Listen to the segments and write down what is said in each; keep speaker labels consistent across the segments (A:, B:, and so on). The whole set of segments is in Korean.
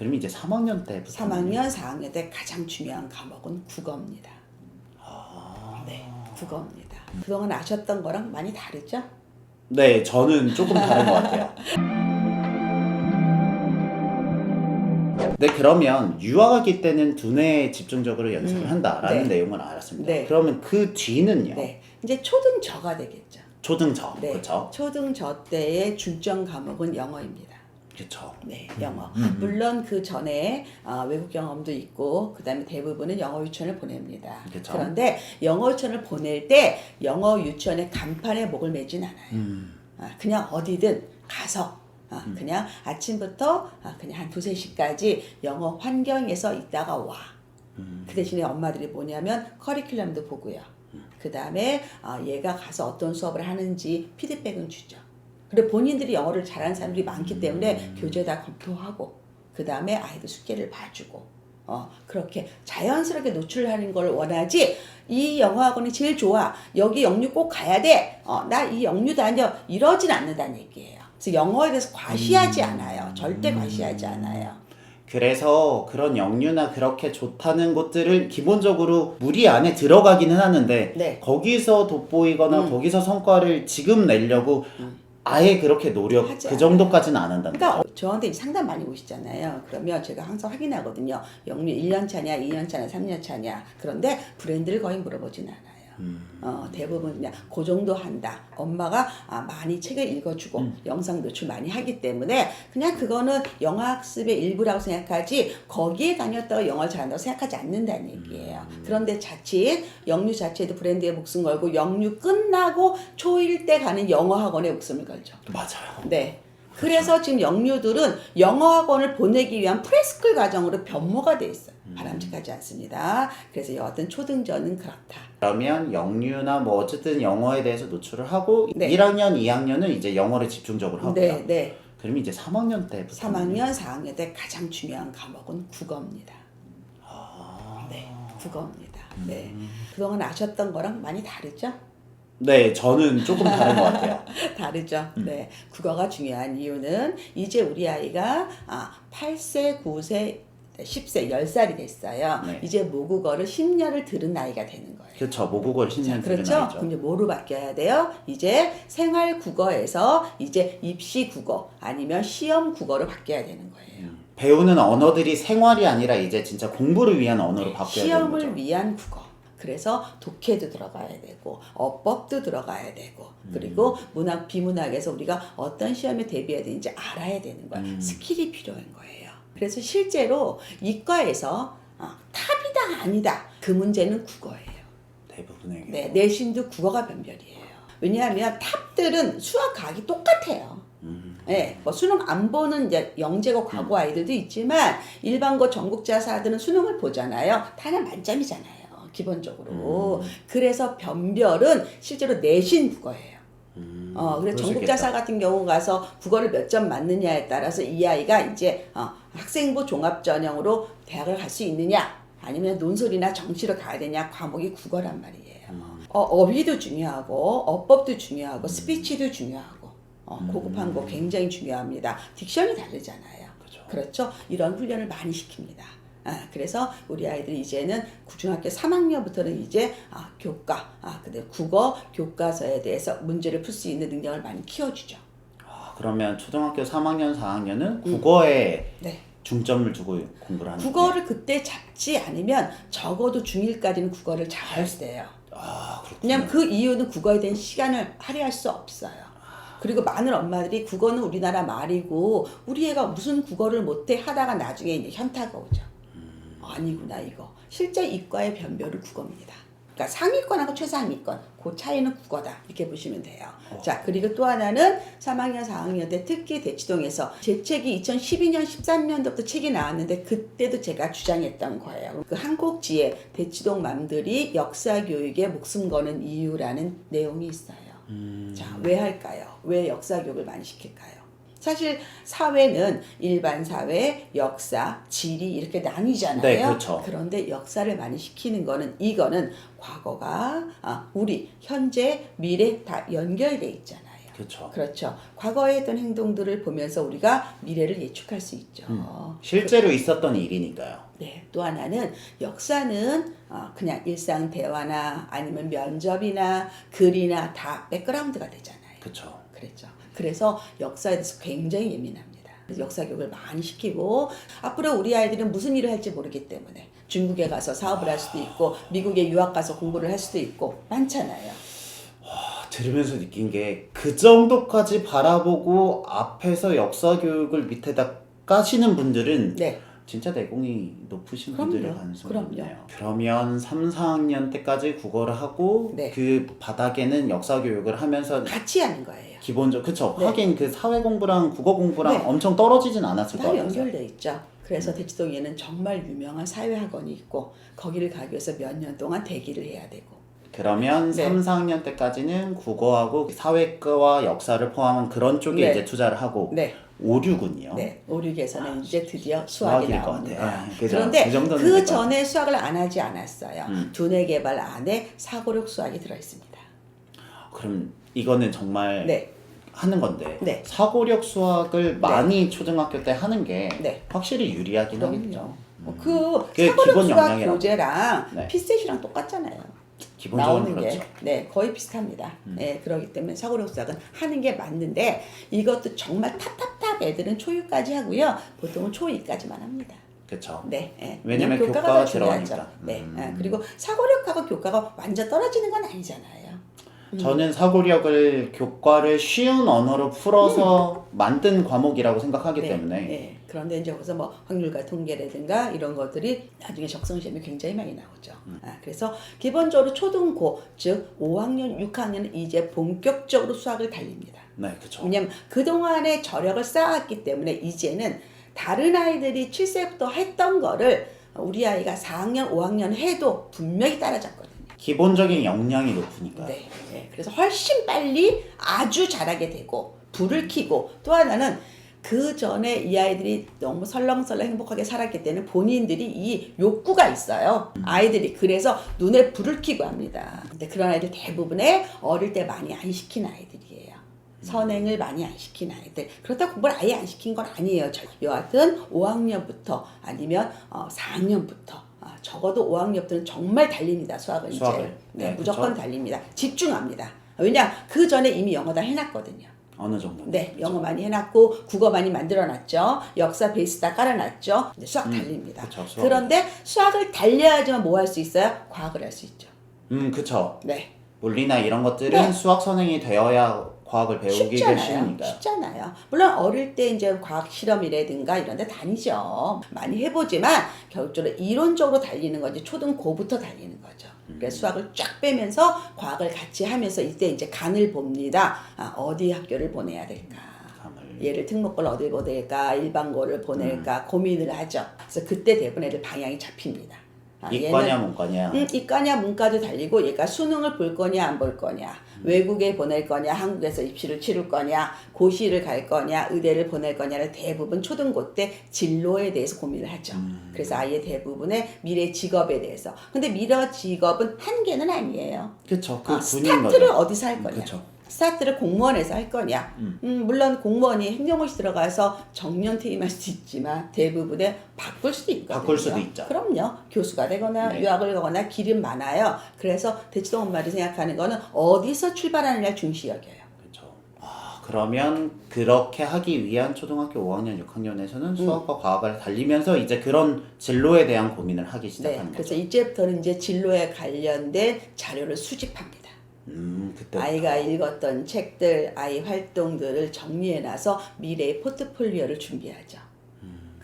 A: 그럼 이제 3학년 때부터
B: 3학년, 4학년 때 가장 중요한 과목은 국어입니다.
A: 아...
B: 네, 국어입니다. 그동안 아셨던 거랑 많이 다르죠?
A: 네, 저는 조금 다른 것 같아요. 네, 그러면 유아기 때는 두뇌에 집중적으로 연습을
B: 음,
A: 한다라는
B: 네.
A: 내용을 알았습니다.
B: 네.
A: 그러면 그 뒤는요?
B: 네, 이제 초등저가 되겠죠.
A: 초등저,
B: 네,
A: 그렇죠?
B: 초등저 때의 중점 과목은 영어입니다.
A: 그렇죠.
B: 네, 영어.
A: 음, 음.
B: 물론 그 전에 어, 외국 경험도 있고 그다음에 대부분은 영어 유치원을 보냅니다.
A: 그쵸.
B: 그런데 영어 유치원을 보낼 때 영어 유치원의 간판에 목을 매진 않아요.
A: 음,
B: 아, 그냥 어디든 가서 아, 그냥 아침부터 아, 그냥 한 두세 시까지 영어 환경에서 있다가 와.
A: 음.
B: 그 대신에 엄마들이 뭐냐면 커리큘럼도 보고요. 그 다음에 아, 얘가 가서 어떤 수업을 하는지 피드백은 주죠. 그리고 본인들이 영어를 잘하는 사람들이 많기 때문에 교재다 검토하고 그 다음에 아이들 숙제를 봐주고 어, 그렇게 자연스럽게 노출하는 걸 원하지 이 영어학원이 제일 좋아. 여기 영유 꼭 가야 돼나 이 영유 다녀 이러진 않는다는 얘기예요. 그래서 영어에 대해서 과시하지 않아요. 절대 과시하지 않아요.
A: 그래서 그런 영유나 그렇게 좋다는 것들을 기본적으로 무리 안에 들어가기는 하는데
B: 네.
A: 거기서 돋보이거나
B: 음.
A: 거기서 성과를 지금 내려고 아예 그렇게 노력
B: 하지
A: 그 정도까지는 안 한다는
B: 그러니까
A: 거죠.
B: 저한테 상담 많이 오시잖아요. 그러면 제가 항상 확인하거든요. 영유 1년 차냐, 2년 차냐, 3년 차냐. 그런데 브랜드를 거의 물어보진 않아요.
A: 음.
B: 어, 대부분 그냥 그 정도 한다. 엄마가 아, 많이 책을 읽어주고
A: 음.
B: 영상 노출 많이 하기 때문에 그냥 그거는 영어 학습의 일부라고 생각하지 거기에 다녔다고 영어를 잘한다고 생각하지 않는다는 얘기예요.
A: 음.
B: 그런데 자칫 영유 자체도 브랜드에 목숨 걸고 영유 끝나고 초1 때 가는 영어 학원에 목숨을 걸죠.
A: 맞아요.
B: 네. 그래서 지금 영유들은 영어 학원을 보내기 위한 프레스쿨 과정으로 변모가 돼 있어요. 바람직하지 않습니다. 그래서 여하튼 초등전은 그렇다.
A: 그러면 영유나 뭐 어쨌든 영어에 대해서 노출을 하고
B: 네.
A: 1학년, 2학년은 이제 영어를 집중적으로 하고요.
B: 네, 네.
A: 그럼 이제 3학년 때부터
B: 3학년, 4학년 때 가장 중요한 과목은 국어입니다.
A: 아...
B: 네, 국어입니다. 네. 그동안 아셨던 거랑 많이 다르죠?
A: 네, 저는 조금 다른 것 같아요.
B: 다르죠. 네. 국어가 중요한 이유는 이제 우리 아이가 아, 8세, 9세, 10세, 10살이 됐어요.
A: 네.
B: 이제 모국어를 10년을 들은 나이가 되는 거예요.
A: 그렇죠. 모국어를 10년
B: 자,
A: 들은
B: 그렇죠.
A: 아이죠.
B: 그럼 이제 뭐로 바뀌어야 돼요? 이제 생활 국어에서 이제 입시 국어 아니면 시험 국어로 바뀌어야 되는 거예요.
A: 배우는 언어들이 생활이 아니라 이제 진짜 공부를 위한 언어로 바뀌어야 되는
B: 시험을
A: 거죠.
B: 위한 국어. 그래서 독해도 들어가야 되고 어법도 들어가야 되고
A: 음.
B: 그리고 문학 비문학에서 우리가 어떤 시험에 대비해야 되는지 알아야 되는 거야.
A: 음.
B: 스킬이 필요한 거예요. 그래서 실제로 이과에서 어, 탑이다 아니다 그 문제는 국어예요.
A: 대부분에게.
B: 네, 내신도 국어가 변별이에요. 왜냐하면 탑들은 수학 과학이 똑같아요.
A: 음.
B: 네, 뭐 수능 안 보는 이제 영재고 과고 아이들도 있지만 일반고 전국자사들은 수능을 보잖아요. 다는 만점이잖아요. 기본적으로. 그래서 변별은 실제로 내신 국어예요.
A: 음,
B: 어, 그래서 전국자사. 같은 경우 가서 국어를 몇 점 맞느냐에 따라서 이 아이가 이제 어, 학생부 종합전형으로 대학을 갈 수 있느냐 아니면 논술이나 정시로 가야 되냐 과목이 국어란 말이에요.
A: 음.
B: 어, 어휘도 중요하고 어법도 중요하고 스피치도 중요하고 어, 고급한 거 굉장히 중요합니다. 딕션이 다르잖아요.
A: 그죠.
B: 그렇죠. 이런 훈련을 많이 시킵니다. 아, 그래서 우리 아이들이 이제는 중학교 3학년부터는 이제 아, 교과, 아, 근데 국어 교과서에 대해서 문제를 풀 수 있는 능력을 많이 키워주죠.
A: 아, 그러면 초등학교 3학년, 4학년은 국어에
B: 네.
A: 중점을 두고 공부를 하는
B: 국어를 그때 잡지 않으면 적어도 중1까지는 국어를 잘 돼요.
A: 아, 그렇군요.
B: 그냥 그 이유는 국어에 대한 시간을 할애할 수 없어요. 그리고 많은 엄마들이 국어는 우리나라 말이고 우리 애가 무슨 국어를 못해 하다가 나중에 이제 현타가 오죠. 아니구나 이거. 실제 이과의 변별은 국어입니다. 그러니까 상위권하고 최상위권 그 차이는 국어다 이렇게 보시면 돼요. 자 그리고 또 하나는 3학년 4학년 때 특히 대치동에서 제 책이 2012년 13년도부터 책이 나왔는데 그때도 제가 주장했던 거예요. 그 한국지에 대치동 맘들이 역사 교육에 목숨 거는 이유라는 내용이 있어요.
A: 음,
B: 자, 왜 할까요? 왜 역사 교육을 많이 시킬까요? 사실 사회는 일반 사회, 역사, 지리 이렇게 나뉘잖아요.
A: 네, 그렇죠.
B: 그런데 역사를 많이 시키는 거는 이거는 과거가 아, 우리 현재, 미래 다 연결돼 있잖아요.
A: 그렇죠.
B: 그렇죠. 과거에 했던 행동들을 보면서 우리가 미래를 예측할 수 있죠.
A: 음. 실제로 있었던 일이니까요.
B: 네, 또 하나는 역사는 어, 그냥 일상 대화나 아니면 면접이나 글이나 다 백그라운드가 되잖아요.
A: 그렇죠.
B: 그랬죠. 그래서 역사에 대해서 굉장히 예민합니다. 역사 교육을 많이 시키고 앞으로 우리 아이들은 무슨 일을 할지 모르기 때문에 중국에 가서 사업을 할 수도 있고 미국에 유학 가서 공부를 할 수도 있고 많잖아요.
A: 아, 들으면서 느낀 게 그 정도까지 바라보고 앞에서 역사 교육을 밑에다 까시는 분들은
B: 네.
A: 진짜 내공이 높으신
B: 그럼요.
A: 분들의 가능성이
B: 그럼요.
A: 높네요. 그러면 3, 4학년 때까지 국어를 하고
B: 네.
A: 그 바닥에는 역사 교육을 하면서
B: 같이 하는 거예요.
A: 기본적 그쵸
B: 네.
A: 하긴 그 사회 공부랑 국어 공부랑
B: 네.
A: 엄청 떨어지진 않았을 것
B: 다
A: 같아요.
B: 연결돼 있죠. 그래서 대치동에는 정말 유명한 사회학원이 있고 거기를 가기 위해서 몇 년 동안 대기를 해야 되고
A: 그러면
B: 네.
A: 3, 4학년 때까지는 국어하고 사회과와 역사를 포함한 그런 쪽에
B: 네.
A: 이제 투자를 하고
B: 네,
A: 5, 6은요.
B: 네. 5, 6에서는 이제 드디어 수학이
A: 수학일 것
B: 나오는
A: 같아.
B: 거야.
A: 아, 그죠.
B: 그런데
A: 그 정도는
B: 그
A: 될것
B: 전에 수학을 안 하지 않았어요.
A: 음.
B: 두뇌 개발 안에 사고력 수학이 들어 있습니다.
A: 그럼 이거는 정말
B: 네.
A: 하는 건데
B: 네.
A: 사고력 수학을 많이 초등학교 때 하는 게
B: 네.
A: 확실히 유리하긴 하겠죠.
B: 어, 그
A: 그게
B: 사고력
A: 기본
B: 수학
A: 역량이라고.
B: 교재랑
A: 네.
B: 피셋이랑 똑같잖아요.
A: 기본적으로
B: 나오는
A: 그렇죠. 음.
B: 게 네, 거의 비슷합니다. 네, 그렇기 때문에 사고력 수학은 하는 게 맞는데 이것도 정말 탑탑탑 애들은 초유까지 하고요. 보통은 초2까지만 합니다.
A: 그렇죠.
B: 네. 예.
A: 왜냐면 교과가
B: 더 중요하죠.
A: 들어가니까.
B: 네.
A: 음.
B: 예, 그리고 사고력하고 교과가 완전 떨어지는 건 아니잖아요.
A: 저는 사고력을 교과를 쉬운 언어로 풀어서 만든 과목이라고 생각하기
B: 네,
A: 때문에
B: 네. 그런데 이제 거기서 뭐 확률과 통계라든가 이런 것들이 나중에 적성 시험에 굉장히 많이 나오죠.
A: 음.
B: 아, 그래서 기본적으로 초등고 즉 5학년, 6학년은 이제 본격적으로 수학을 달립니다.
A: 네, 그렇죠.
B: 왜냐면 그동안에 저력을 쌓았기 때문에 이제는 다른 아이들이 7세부터 했던 거를 우리 아이가 4학년, 5학년 해도 분명히 따라잡거든요.
A: 기본적인 역량이 높으니까.
B: 네, 네. 그래서 훨씬 빨리 아주 잘하게 되고 불을 켜고 또 하나는 그 전에 이 아이들이 너무 설렁설렁 행복하게 살았기 때문에 본인들이 이 욕구가 있어요. 아이들이 그래서 눈에 불을 켜고 합니다. 근데 그런 아이들 대부분의 어릴 때 많이 안 시킨 아이들이에요. 선행을 많이 안 시킨 아이들. 그렇다고 공부를 아예 안 시킨 건 아니에요. 저- 여하튼 5학년부터 아니면 어, 4학년부터 아, 적어도 5학년부터는 정말 달립니다. 수학은
A: 수학을.
B: 이제. 네,
A: 네,
B: 무조건
A: 그쵸.
B: 달립니다. 집중합니다. 왜냐 그 전에 이미 영어 다 해놨거든요.
A: 어느 정도.
B: 네, 영어 많이 해놨고 국어 많이 만들어놨죠. 역사 베이스 다 깔아놨죠. 이제 수학 달립니다.
A: 그쵸, 수학을.
B: 그런데 수학을 달려야지만 뭐 할 수 있어요? 과학을 할 수 있죠.
A: 음, 그쵸.
B: 네,
A: 물리나 이런 것들은
B: 네.
A: 수학 선행이 되어야 과학을 배우기가
B: 쉽잖아요.
A: 쉬우니까.
B: 쉽잖아요. 물론 어릴 때 이제 과학 실험이라든가 이런 데 다니죠. 많이 해보지만 결국적으로 이론적으로 달리는 건지 초등 고부터 달리는 거죠. 그래서 수학을 쫙 빼면서 과학을 같이 하면서 이때 이제 간을 봅니다. 아, 어디 학교를 보내야 될까?
A: 감을.
B: 얘를 특목고를 어딜 보낼까? 일반고를 보낼까? 고민을 하죠. 그래서 그때 대부분 애들 방향이 잡힙니다. 아,
A: 이과냐 문과냐.
B: 음, 이과냐 문과도 달리고 얘가 수능을 볼 거냐 안 볼 거냐 외국에 보낼 거냐 한국에서 입시를 치를 거냐 고시를 갈 거냐 의대를 보낼 거냐를 대부분 초등고 때 진로에 대해서 고민을 하죠. 그래서 아이의 대부분의 미래 직업에 대해서. 근데 미래 직업은 한계는 아니에요.
A: 그쵸. 그
B: 아, 스타트를
A: 거죠.
B: 어디서 할 거냐?
A: 그쵸.
B: 스타트를 공무원에서 할 거냐? 음. 물론 공무원이 행정고시 들어가서 정년 퇴임할 수도 있지만 대부분의 바꿀 수도 있거든요.
A: 바꿀 수도 있죠.
B: 그럼요. 교수가 되거나
A: 네.
B: 유학을 가거나 길은 많아요. 그래서 대치동 엄마들이 생각하는 거는 어디서 출발하느냐 중시 여겨요.
A: 그렇죠. 아, 그러면 그렇게 하기 위한 초등학교 5학년, 6학년에서는 수학과 과학을 달리면서 이제 그런 진로에 대한 고민을 하기
B: 네.
A: 시작하는
B: 그래서
A: 거죠.
B: 이제부터는 이제 진로에 관련된 자료를 수집합니다.
A: 음,
B: 아이가 읽었던 책들, 아이 활동들을 정리해놔서 미래의 포트폴리오를 준비하죠.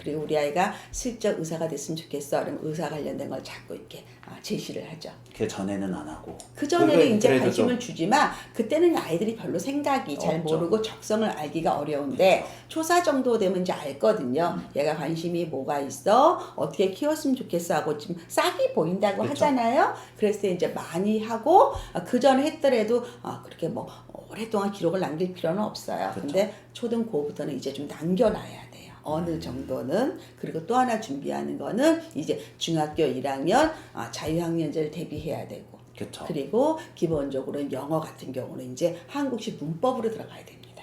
B: 그리고 우리 아이가 슬쩍 의사가 됐으면 좋겠어. 그럼 의사 관련된 걸 자꾸 이렇게 아, 제시를 하죠.
A: 그 전에는 안 하고.
B: 그 전에는
A: 그게
B: 이제 관심을
A: 좀
B: 주지만 그때는 아이들이 별로 생각이 잘
A: 없죠.
B: 모르고 적성을 알기가 어려운데 초사 정도 되면 이제 알거든요.
A: 음.
B: 얘가 관심이 뭐가 있어? 어떻게 키웠으면 좋겠어 하고 지금 싹이 보인다고
A: 그쵸.
B: 하잖아요. 그랬을 때 이제 많이 하고 그 전에 했더라도 아, 그렇게 뭐 오랫동안 기록을 남길 필요는 없어요.
A: 그쵸.
B: 근데 초등 고부터는 이제 좀 남겨놔야 돼요. 어느 정도는 그리고 또 하나 준비하는 거는 이제 중학교 1학년 아, 자유학년제를 대비해야 되고
A: 그렇죠.
B: 그리고 기본적으로 영어 같은 경우는 이제 한국식 문법으로 들어가야 됩니다.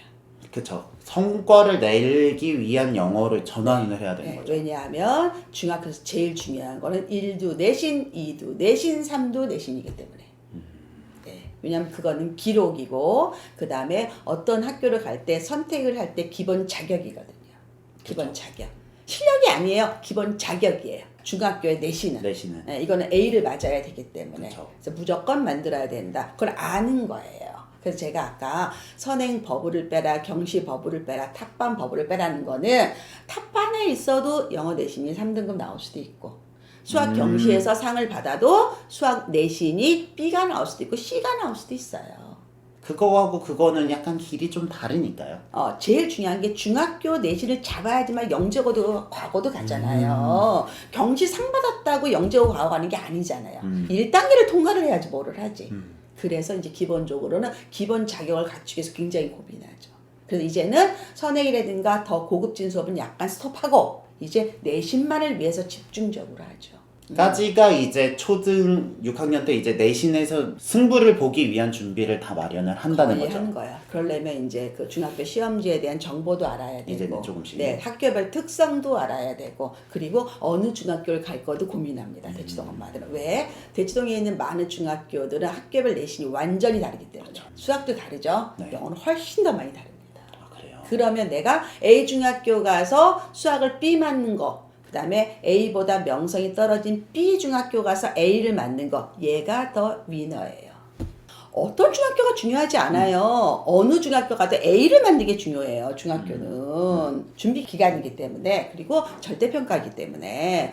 A: 그렇죠. 성과를 내기 위한 영어를 전환을 해야 되는
B: 네,
A: 거죠.
B: 왜냐하면 중학교에서 제일 중요한 거는 1두 내신, 2두 내신, 3두 내신이기 때문에. 네, 왜냐하면 그거는 기록이고 그 다음에 어떤 학교를 갈 때 선택을 할 때 기본 자격이거든요. 기본 자격. 실력이 아니에요. 기본 자격이에요. 중학교의 내신은.
A: 내신은
B: 네, 이거는 A를 맞아야 되기 때문에
A: 그쵸.
B: 그래서 무조건 만들어야 된다. 그걸 아는 거예요. 그래서 제가 아까 선행 버블을 빼라, 경시 버블을 빼라, 탑반 버블을 빼라는 거는 탑반에 있어도 영어 내신이 3등급 나올 수도 있고 수학
A: 음.
B: 경시에서 상을 받아도 수학 내신이 B가 나올 수도 있고 C가 나올 수도 있어요.
A: 그거하고 그거는 약간 길이 좀 다르니까요.
B: 어, 제일 중요한 게 중학교 내신을 잡아야지만 영재고도 과거도 가잖아요. 경시 상 받았다고 영재고 과거 가는 게 아니잖아요.
A: 음.
B: 1단계를 통과를 해야지 뭐를 하지.
A: 음.
B: 그래서 이제 기본적으로는 기본 자격을 갖추기 위해서 굉장히 고민하죠. 그래서 이제는 선행이라든가 더 고급진 수업은 약간 스톱하고 이제 내신만을 위해서 집중적으로 하죠.
A: 까지가 이제 초등 6학년 때 이제 내신에서 승부를 보기 위한 준비를 다 마련을 한다는
B: 거의
A: 거죠.
B: 하는 거야. 그러려면 이제 그 중학교 시험지에 대한 정보도 알아야 되고,
A: 이제는 조금씩.
B: 네 학교별 특성도 알아야 되고, 그리고 어느 중학교를 갈 거도 고민합니다.
A: 음.
B: 대치동 엄마들은 왜 대치동에 있는 많은 중학교들은 학교별 내신이 완전히 다르기 때문에 수학도 다르죠.
A: 네.
B: 영어는 훨씬 더 많이 다릅니다.
A: 아, 그래요.
B: 그러면 내가 A 중학교 가서 수학을 B 맞는 거, 그 다음에 A보다 명성이 떨어진 B 중학교 가서 A를 맞는 거, 얘가 더 위너예요. 어떤 중학교가 중요하지 않아요. 어느 중학교 가도 A를 맞는 게 중요해요. 중학교는 준비 기간이기 때문에 그리고 절대평가이기 때문에